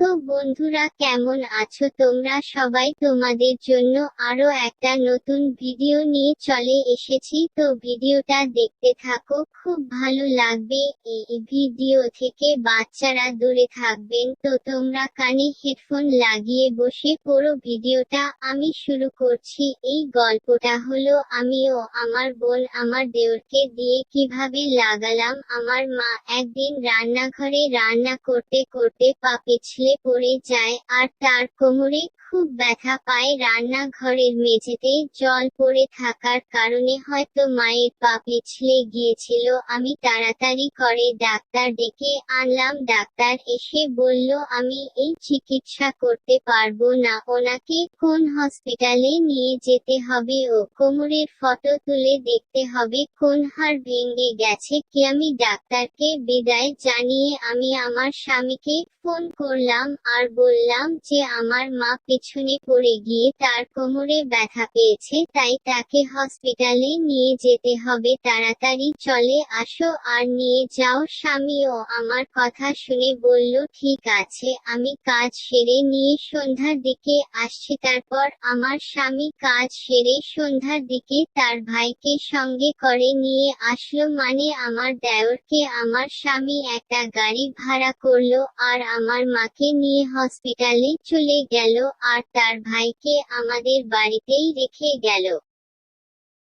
তো বন্ধুরা কেমন আছো তোমরা? সবাই তোমাদের জন্য আরও একটা নতুন ভিডিও নিয়ে চলে এসেছি। তো ভিডিওটা দেখতে থাকো, খুব ভালো লাগবে। এই ভিডিও থেকে বাচ্চারা দূরে থাকবেন। তো তোমরা কানে হেডফোন লাগিয়ে বসে পুরো ভিডিওটা আমি শুরু করছি। এই গল্পটা হলো আমি ও আমার বোন আমার দেওরকে দিয়ে কীভাবে লাগালাম। আমার মা একদিন রান্নাঘরে রান্না করতে করতে পা পিছলে পড়ে যায় আর তার কোমরে খুব ব্যথা পায় রান্নাঘরের মেঝেতে জল পড়ে থাকার কারণে হয়তো মায়ের পা পিছলে গিয়েছিল। আমি তাড়াতাড়ি করে ডাক্তার ডেকে আনলাম। ডাক্তার এসে বলল, আমি এই চিকিৎসা করতে পারব না। ওনাকে কোন হসপিটালে নিয়ে যেতে হবে? ও কোমরের ফটো তুলে দেখতে হবে। কোন হাড় ভেঙে গেছে? কি আমি ডাক্তারকে বিদায় জানিয়ে আমি আমার স্বামীকে ফোন করলাম আর বললাম যে আমার মা পেছনে পড়ে গিয়ে তার কোমরে ব্যথা পেয়েছে, তাই তাকে হসপিটালে নিয়ে যেতে হবে। তাড়াতাড়ি চলে আসো আর নিয়ে যাও। স্বামীও আমার কথা শুনে বলল, ঠিক আছে, আমি কাজ সেরে নিয়ে সন্ধ্যার দিকে আসছি। তারপর আমার স্বামী কাজ সেরে সন্ধ্যার দিকে তার ভাইকে সঙ্গে করে নিয়ে আসলো। মানে আমার দেওরকে আমার স্বামী একটা গাড়ি ভাড়া করল আর আমার মাকে নিয়ে হসপিটালে চলে গেল। আর তার ভাইকে আমাদের বাড়িতেই রেখে গেল।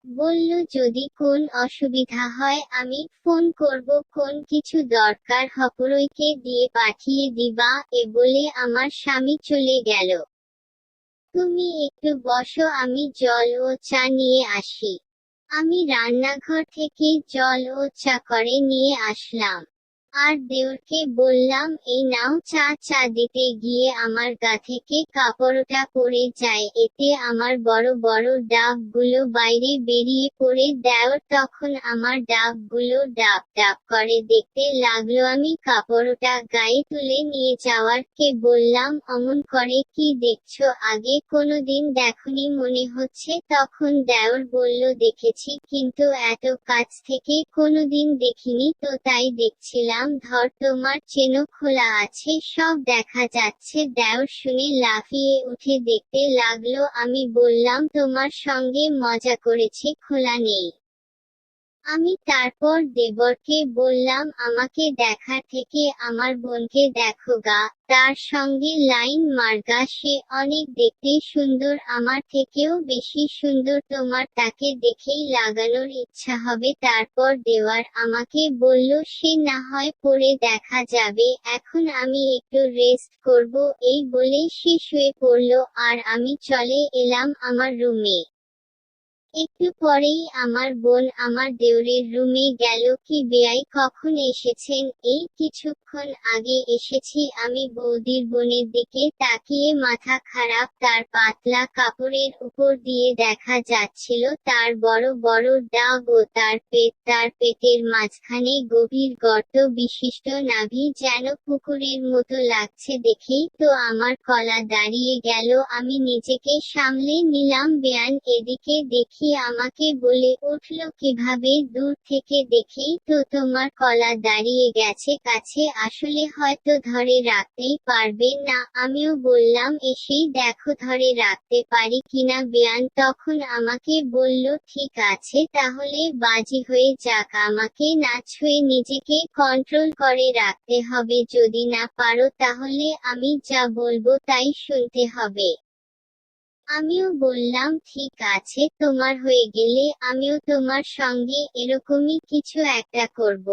বলল, যদি কোন অসুবিধা হয়, আমি ফোন করব। কোন কিছু দরকার হপরইকে দিয়ে পাঠিয়ে দিবা। এ বলে আমার স্বামী চলে গেল। তুমি একটু বসো, আমি জল ও চা নিয়ে আসি। আমি রান্নাঘর থেকে জল ও চা করে নিয়ে আসলাম। আর দেওরকে বললাম, এই নাও চা চা দিতে গিয়ে আমার গা থেকে কাপড়টা পড়ে যায়। এতে আমার বড় বড় ডাবগুলো বাইরে বেরিয়ে পড়ে। দেওর তখন আমার ডাবগুলো ডাব ডাব করে। দেখতে লাগল আমি কাপড়টা গায়ে তুলে নিয়ে যাওয়ার। কে বললাম, অমন করে কি দেখছ? আগে কোনোদিন দেখনি মনে হচ্ছে? তখন দেওর বলল, দেখেছি, কিন্তু এত কাছ থেকে কোনোদিন দেখিনি। তো তাই দেখছিলাম। ধর, তোমার চেনো খোলা আছে, সব দেখা যাচ্ছে। দেওর শুনে লাফিয়ে উঠে দেখতে লাগল, আমি বললাম, তোমার সঙ্গে মজা করেছে, খোলা নেই। আমি তারপর দেবরকে বললাম, আমাকে দেখা থেকে আমার বোনকে দেখো গা। তার সঙ্গে লাইন মার্গা, সে অনেক দেখতে সুন্দর, আমার থেকেও বেশি সুন্দর। তোমার তাকে দেখেই লাগানোর ইচ্ছা হবে। তারপর দেওয়ার আমাকে বলল, সে না হয় পরে দেখা যাবে। এখন আমি একটু রেস্ট করব। এই বলে সে শুয়ে পড়ল, আর আমি চলে এলাম আমার রুমে একটু পরেই আমার বোন আমার দেওরের রুমে গেল কি বেয়াই কখন এসেছেন? এই কিছুক্ষণ আগে এসেছি আমি বৌদির বোনের দিকে তাকিয়ে মাথা খারাপ, তার পাতলা কাপড়ের উপর দিয়ে দেখা যাচ্ছিল, তার বড় বড় ডাব ও তার পেট, তার পেটের মাঝখানে গভীর গর্ত বিশিষ্ট নাভি যেন পুকুরের মতো লাগছে দেখেই তো আমার কলা দাঁড়িয়ে গেল, আমি নিজেকে সামলে নিলাম বেয়ান এদিকে দেখি আমাকে বলে উঠল কীভাবে? দূর থেকে দেখেই তো তোমার কলা দাঁড়িয়ে গেছে কাছে, আসলে হয়তো ধরে রাখতেই পারবে না। আমিও বললাম এসেই দেখো ধরে রাখতে পারি কিনা বেয়ান তখন আমাকে বলল, ঠিক আছে, তাহলে বাজি হয়ে যাক। আমাকে না ছুঁয়ে নিজেকে কন্ট্রোল করে রাখতে হবে। যদি না পারো তাহলে আমি যা বলব তাই শুনতে হবে। আমিও বললাম ঠিক আছে তোমার হয়ে গেলে আমিও তোমার সঙ্গে এরকমই কিছু একটা করব।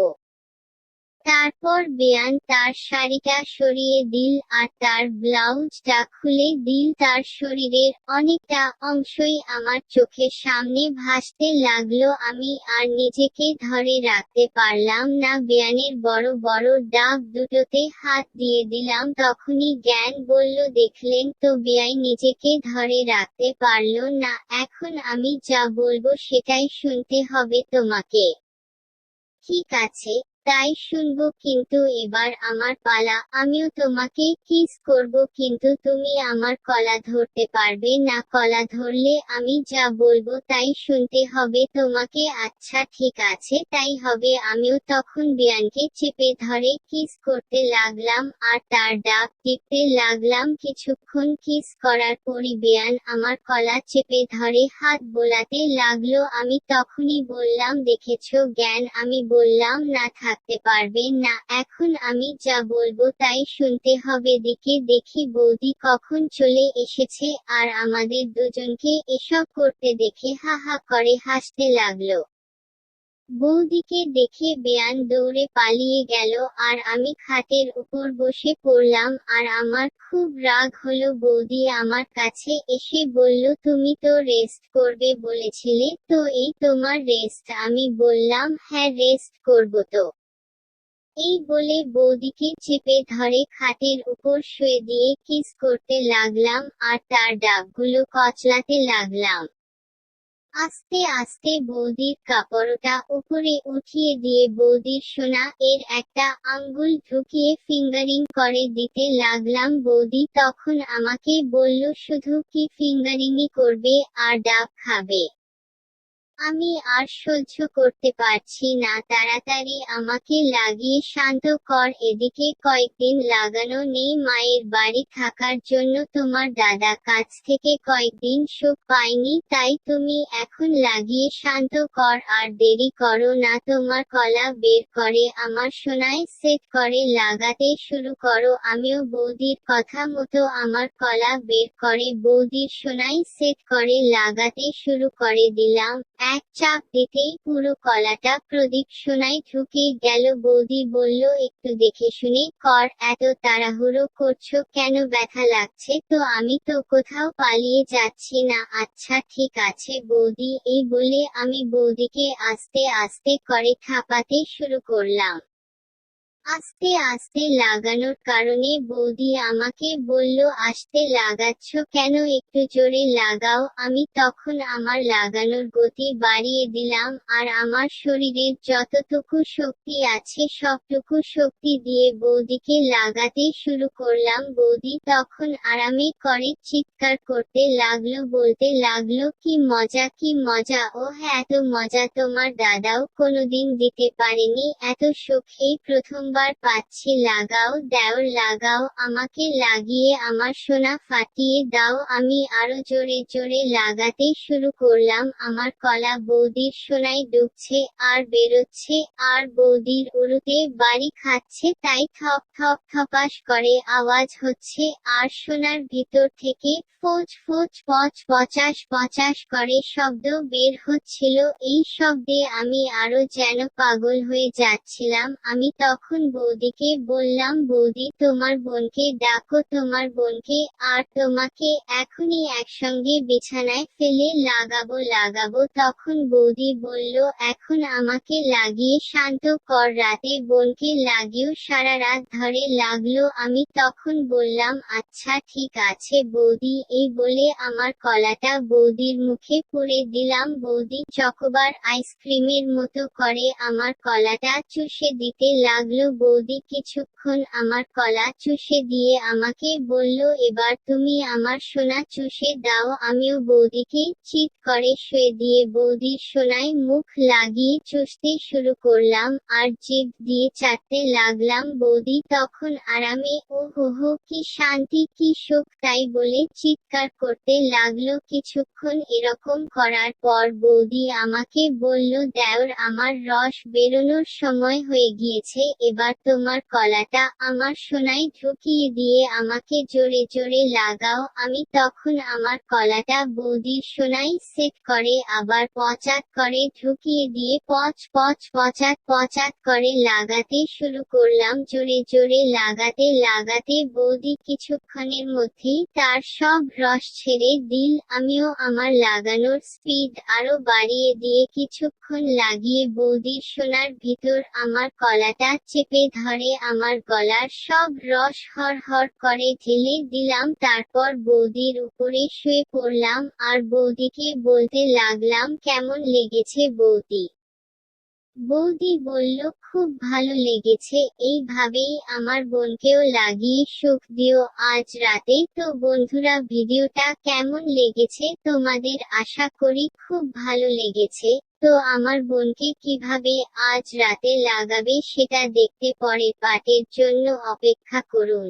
তারপর বেয়ান তার শাড়িটা সরিয়ে দিল আর তার ব্লাউজটা খুলে দিল। তার শরীরের অনেকটা অংশই আমার চোখের সামনে ভাসতে লাগল। আমি আর নিজেকে ধরে রাখতে পারলাম না। বেয়ানের বড় বড় ডাব দুটোতে হাত দিয়ে দিলাম। তখনই জ্ঞান বলল, দেখলেন তো বেয়াই নিজেকে ধরে রাখতে পারল না। এখন আমি যা বলব সেটাই শুনতে হবে তোমাকে। ঠিক আছে। তাই শুনব কিন্তু এবার আমার পালা। আমিও তোমাকে কিস করব কিন্তু তুমি আমার কলা ধরতে পারবে না। কলা ধরলে আমি যা বলব তাই শুনতে হবে তোমাকে। আচ্ছা ঠিক আছে, তাই হবে। আমিও তখন বিয়ানকে চেপে ধরে কিস করতে লাগলাম আর তার ডাক টিপতে লাগলাম। কিছুক্ষণ কিস করার পরই বিয়ান আমার কলা চেপে ধরে হাত বোলাতে লাগল। আমি তখনই বললাম, দেখেছ জ্ঞান? আমি বললাম, না থাকতে পারবে না, এখন আমি যা বলব তাই শুনতে হবে দিকে দেখি বৌদি কখন চলে এসেছে আর আমাদের দুজনকে এসব করতে দেখে হা হা করে হাসতে লাগল। বৌদিকে দেখে বেয়ান দৌড়ে পালিয়ে গেল আর আমি খাটের উপর বসে পড়লাম আর আমার খুব রাগ হলো, বৌদি আমার কাছে এসে বলল, তুমি তো রেস্ট করবে বলেছিলে, তো এই তোমার রেস্ট। আমি বললাম হ্যাঁ রেস্ট করব তো। এই বলে বৌদিকে চেপে ধরে খাটের উপর শুয়ে দিয়ে কিস করতে লাগলাম আর তার ডাকগুলো কচলাতে লাগলাম। আস্তে আস্তে বৌদির কাপড়টা উপরে উঠিয়ে দিয়ে বৌদির সোনা এর একটা আঙ্গুল ঢুকিয়ে ফিঙ্গারিং করে দিতে লাগলাম। বৌদি তখন আমাকে বলল, শুধু কি ফিঙ্গারিংই করবে আর ডাব খাবে? আমি আর সহ্য করতে পারছি না। তাড়াতাড়ি আমাকে লাগিয়ে শান্ত কর। এদিকে কয়েকদিন লাগানো নেই মায়ের বাড়ি থাকার জন্য তোমার দাদা কাছ থেকে কয়েকদিন সুখ পাইনি তাই তুমি এখন লাগিয়ে শান্ত কর আর দেরি করো না। তোমার কলা বের করে, আমার সোনায় সেট করে লাগাতে শুরু করো। আমিও বৌদির কথা মতো আমার কলা বের করে, বৌদির সোনাই সেট করে লাগাতে শুরু করে দিলাম। এক চাপ দিতেই পুরো কলাটা প্রদীপ সোনায় ঢুকে গেল। বৌদি বলল, একটু দেখে শুনে, কর, এত তাড়াহুড়ো করছ কেন? ব্যথা লাগছে তো, আমি তো কোথাও পালিয়ে যাচ্ছি না। আচ্ছা ঠিক আছে বৌদি। এই বলে আমি বৌদিকে আস্তে আস্তে করে থাপাতে শুরু করলাম। আস্তে আস্তে লাগানোর কারণে বৌদি আমাকে বলল, আসতে লাগাচ্ছ কেন? একটু জোরে লাগাও। আমি তখন আমার লাগানোর গতি বাড়িয়ে দিলাম আর আমার শরীরের যতটুকু শক্তি আছে সবটুকু শক্তি দিয়ে বৌদিকে লাগাতে শুরু করলাম। বৌদি তখন আরামে করে চিৎকার করতে লাগল, বলতে লাগল, কি মজা কি মজা। ও হ্যাঁ এত মজা তোমার দাদাও কোনোদিন দিতে পারেনি। এত সুখেই প্রথম প্রথমবার পাচ্ছি, লাগাও দেওর লাগাও, আমাকে লাগিয়ে আমার সোনা ফাটিয়ে দাও। আমি আরও জোরে জোরে লাগাতে শুরু করলাম। আমার কলা বৌদির সোনায় ডুবছে, আর বেরোচ্ছে, আর বৌদির উড়ুতে বাড়ি খাচ্ছে, তাই থপ থপ, থপাস করে আওয়াজ হচ্ছে, আর সোনার ভিতর থেকে ফোচ ফোচ, পচ পচাশ পচাশ করে শব্দ বের হচ্ছিল। এই শব্দে আমি আরও যেন পাগল হয়ে যাচ্ছিলাম। আমি তখন বৌদিকে বললাম, বৌদি, তোমার বোনকে ডাকো, তোমার বোনকে, আর তোমাকে এখনই একসঙ্গে বিছানায় ফেলে লাগাবো লাগাবো। তখন বৌদি বলল, এখন আমাকে লাগিয়ে শান্ত কর, রাতে বোনকে লাগিয়েও সারা রাত ধরে লাগল। আমি তখন বললাম আচ্ছা ঠিক আছে বৌদি। এই বলে আমার কলাটা বৌদির মুখে পুড়ে দিলাম। বৌদি চকোবার আইসক্রিমের মতো করে আমার কলাটা চুষে দিতে লাগল। বৌদি কিছুক্ষণ আমার কলা চুষে দিয়ে আমাকে বলল, এবার তুমি আমার সোনা চুষে দাও। আমিও বৌদিকে চিৎ করে শুয়ে দিয়ে বৌদির সোনায় মুখ লাগিয়ে চুষতে শুরু করলাম আর জিভ দিয়ে চাটতে লাগলাম। বৌদি তখন আরামে ও হো হো, কি শান্তি, কি সুখ, তাই বলে চিৎকার করতে লাগল। কিছুক্ষণ এরকম করার পর বৌদি আমাকে বলল, দেওর, আমার রস বেরোনোর সময় হয়ে গিয়েছে, এবার তোমার কলাটা আমার সোনায় ঢুকিয়ে দিয়ে আমাকে জোরে জোরে লাগাও। আমি তখন আমার কলাটা বৌদির সোনাই সেট করে, আবার পচাত করে, ঢুকিয়ে দিয়ে পচ পচ, পচাত পচাত করে লাগাতে শুরু করলাম। জোরে জোরে লাগাতে লাগাতে বৌদি কিছুক্ষণের মধ্যেই তার সব রস ছেড়ে দিল। আমিও আমার লাগানোর স্পিড আরও বাড়িয়ে দিয়ে কিছুক্ষণ লাগিয়ে বৌদির সোনার ভিতর আমার কলাটা চেপে ধরে আমার গলার সব রস হর হর করে ঢেলে দিলাম, তারপর বৌদির উপরে শুয়ে পড়লাম, আর বৌদিকে বলতে লাগলাম, কেমন লেগেছে বৌদি? বৌদি বলল, খুব ভালো লেগেছে, এইভাবেই আমার বোনকেও লাগিয়ে সুখ দিও আজ রাতে। তো বন্ধুরা, ভিডিওটা কেমন লেগেছে তোমাদের আশা করি খুব ভালো লেগেছে। তো আমার বোনকে কীভাবে আজ রাতে লাগাবে সেটা দেখতে পরে পাটের জন্য অপেক্ষা করুন।